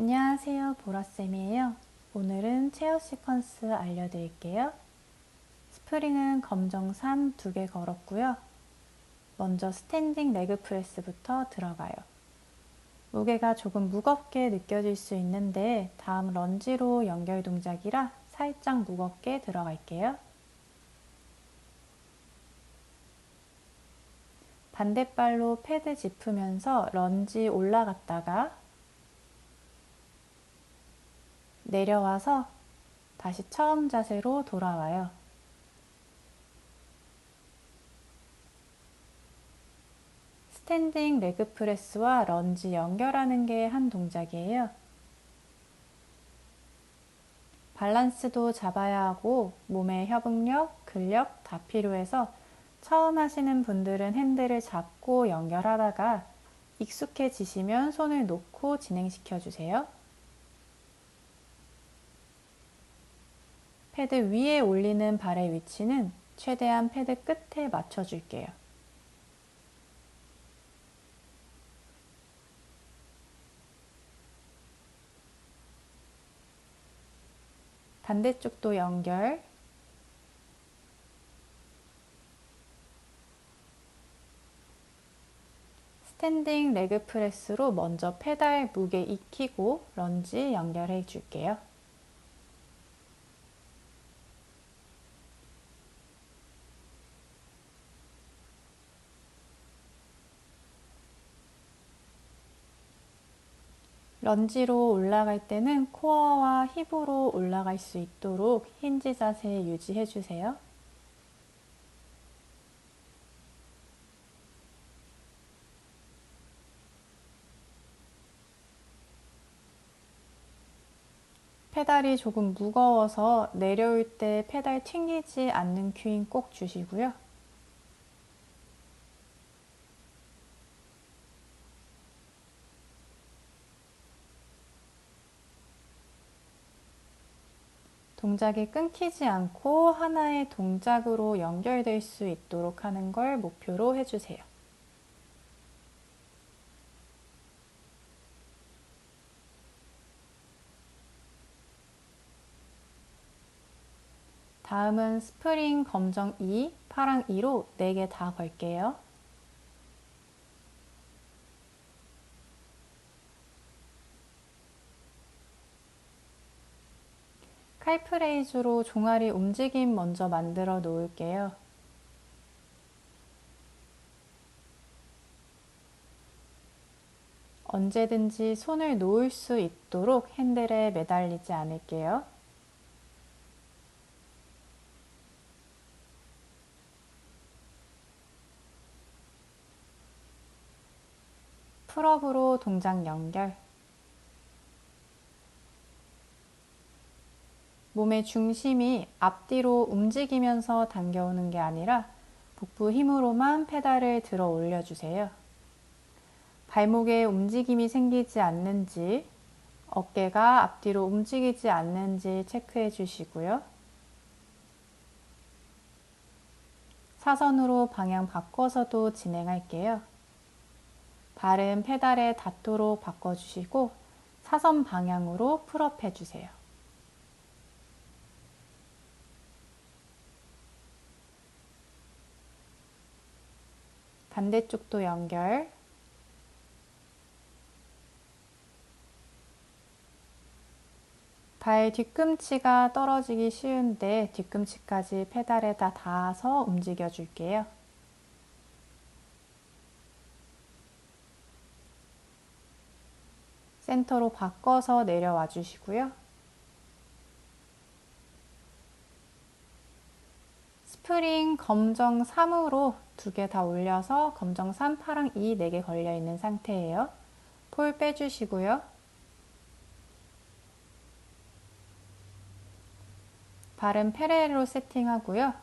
안녕하세요 보라쌤이에요. 오늘은 체어 시퀀스 알려드릴게요. 스프링은 검정 3 두 개 걸었고요. 먼저 스탠딩 레그 프레스부터 들어가요. 무게가 조금 무겁게 느껴질 수 있는데 다음 런지로 연결 동작이라 살짝 무겁게 들어갈게요. 반대발로 패드 짚으면서 런지 올라갔다가 내려와서 다시 처음 자세로 돌아와요. 스탠딩 레그 프레스와 런지 연결하는 게 한 동작이에요. 밸런스도 잡아야 하고 몸의 협응력, 근력 다 필요해서 처음 하시는 분들은 핸들을 잡고 연결하다가 익숙해지시면 손을 놓고 진행시켜 주세요. 패드 위에 올리는 발의 위치는 최대한 패드 끝에 맞춰줄게요. 반대쪽도 연결 스탠딩 레그 프레스로 먼저 페달 무게 익히고 런지 연결해 줄게요. 런지로 올라갈 때는 코어와 힙으로 올라갈 수 있도록 힌지 자세 유지해 주세요. 페달이 조금 무거워서 내려올 때 페달 튕기지 않는 큐인 꼭 주시고요. 동작이 끊기지 않고 하나의 동작으로 연결될 수 있도록 하는 걸 목표로 해주세요. 다음은 스프링 검정 2, 파랑 2로 4개 다 걸게요. 칼프레이즈로 종아리 움직임 먼저 만들어 놓을게요. 언제든지 손을 놓을 수 있도록 핸들에 매달리지 않을게요. 풀업으로 동작 연결 몸의 중심이 앞뒤로 움직이면서 당겨오는 게 아니라 복부 힘으로만 페달을 들어 올려주세요. 발목에 움직임이 생기지 않는지, 어깨가 앞뒤로 움직이지 않는지 체크해 주시고요. 사선으로 방향 바꿔서도 진행할게요. 발은 페달에 닿도록 바꿔주시고 사선 방향으로 풀업 해주세요. 반대쪽도 연결 발 뒤꿈치가 떨어지기 쉬운데 뒤꿈치까지 페달에다 닿아서 움직여 줄게요. 센터로 바꿔서 내려와 주시고요. 스프링 검정 3으로 두 개 다 올려서 검정 3, 파랑 2, 4개 걸려 있는 상태예요. 폴 빼주시고요. 발은 페레로 세팅하고요.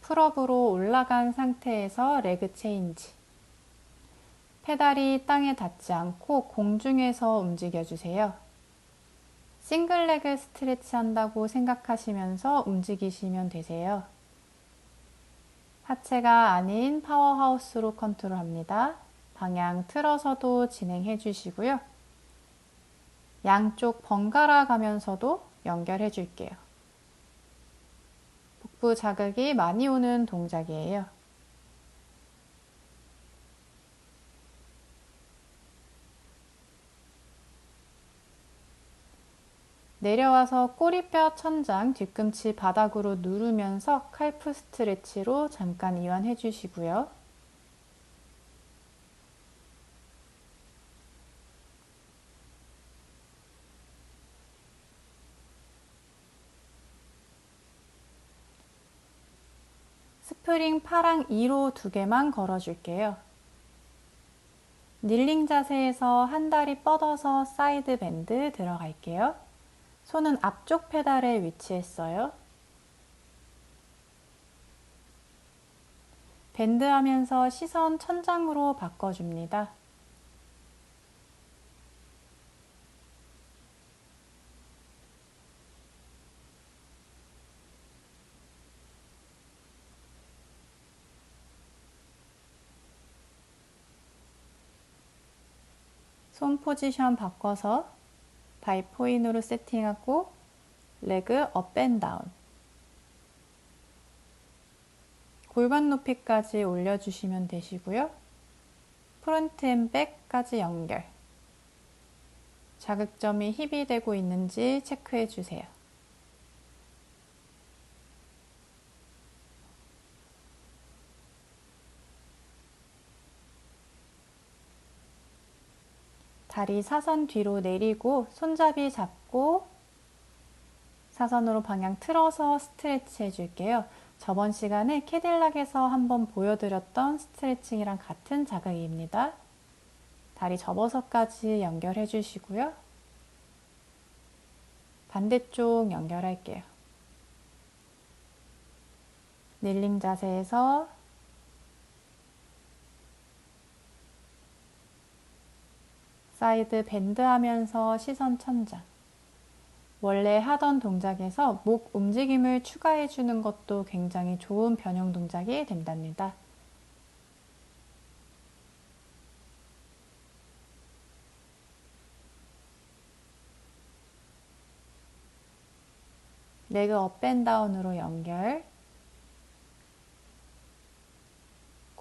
풀업으로 올라간 상태에서 레그 체인지 페달이 땅에 닿지 않고 공중에서 움직여 주세요. 싱글레그 스트레치 한다고 생각하시면서 움직이시면 되세요. 하체가 아닌 파워하우스로 컨트롤합니다. 방향 틀어서도 진행해 주시고요. 양쪽 번갈아 가면서도 연결해 줄게요. 복부 자극이 많이 오는 동작이에요. 내려와서 꼬리뼈 천장 뒤꿈치 바닥으로 누르면서 칼프 스트레치로 잠깐 이완해 주시고요. 스프링 파랑 2로 두 개만 걸어줄게요. 닐링 자세에서 한 다리 뻗어서 사이드 밴드 들어갈게요. 손은 앞쪽 페달에 위치했어요. 밴드하면서 시선 천장으로 바꿔줍니다. 손 포지션 바꿔서 바이포인으로 세팅하고 레그 업앤 다운 골반 높이까지 올려주시면 되시고요. 프론트 앤 백까지 연결 자극점이 힙이 되고 있는지 체크해 주세요. 다리 사선 뒤로 내리고 손잡이 잡고 사선으로 방향 틀어서 스트레치 해줄게요. 저번 시간에 캐딜락에서 한번 보여드렸던 스트레칭이랑 같은 자극입니다. 다리 접어서까지 연결해 주시고요. 반대쪽 연결할게요. 닐링 자세에서 사이드 밴드 하면서 시선 천장. 원래 하던 동작에서 목 움직임을 추가해 주는 것도 굉장히 좋은 변형 동작이 된답니다. 레그 업앤다운으로 연결.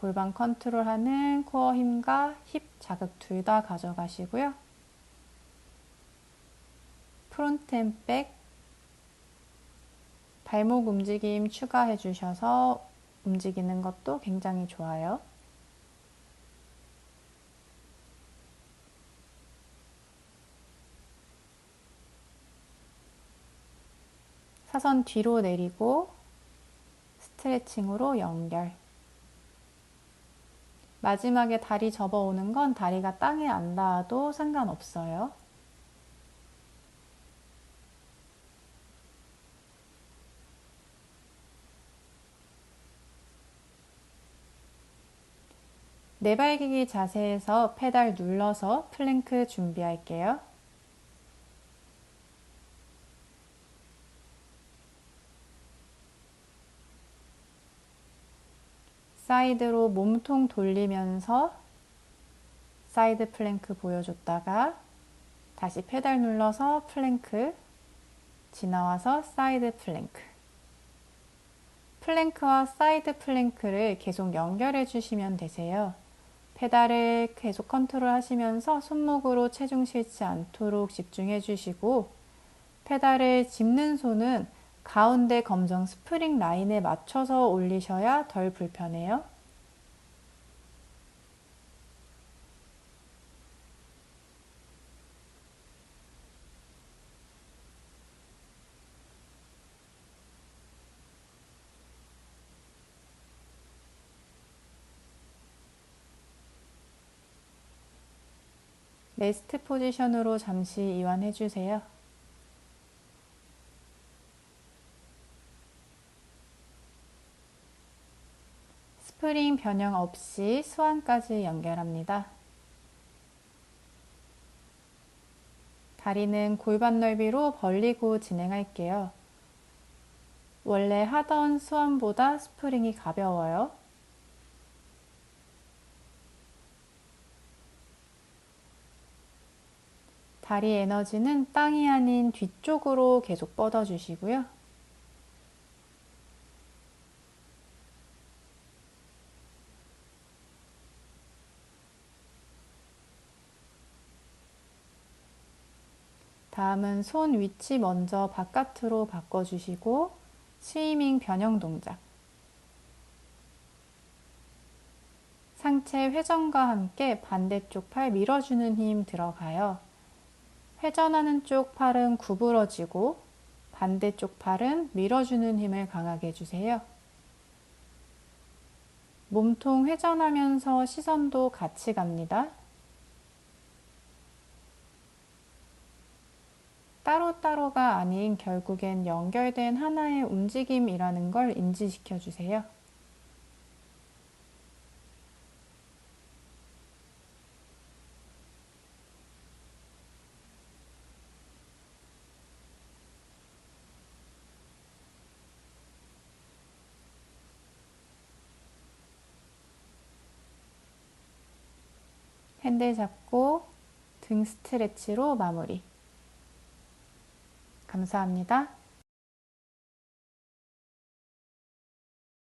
골반 컨트롤하는 코어 힘과 힙 자극 둘 다 가져가시고요. 프론트 앤 백, 발목 움직임 추가해 주셔서 움직이는 것도 굉장히 좋아요. 사선 뒤로 내리고 스트레칭으로 연결. 마지막에 다리 접어오는 건 다리가 땅에 안 닿아도 상관없어요. 네발기기 자세에서 페달 눌러서 플랭크 준비할게요. 사이드로 몸통 돌리면서 사이드 플랭크 보여줬다가 다시 페달 눌러서 플랭크 지나와서 사이드 플랭크 플랭크와 사이드 플랭크를 계속 연결해 주시면 되세요. 페달을 계속 컨트롤 하시면서 손목으로 체중 실지 않도록 집중해 주시고 페달을 짚는 손은 가운데 검정 스프링 라인에 맞춰서 올리셔야 덜 불편해요. 레스트 포지션으로 잠시 이완해 주세요. 스프링 변형 없이 수완까지 연결합니다. 다리는 골반 넓이로 벌리고 진행할게요. 원래 하던 수완보다 스프링이 가벼워요. 다리 에너지는 땅이 아닌 뒤쪽으로 계속 뻗어주시고요. 다음은 손 위치 먼저 바깥으로 바꿔주시고 스위밍 변형 동작. 상체 회전과 함께 반대쪽 팔 밀어주는 힘 들어가요. 회전하는 쪽 팔은 구부러지고 반대쪽 팔은 밀어주는 힘을 강하게 해주세요. 몸통 회전하면서 시선도 같이 갑니다. 따로따로가 아닌 결국엔 연결된 하나의 움직임이라는 걸 인지시켜 주세요. 핸들 잡고 등 스트레치로 마무리. 감사합니다.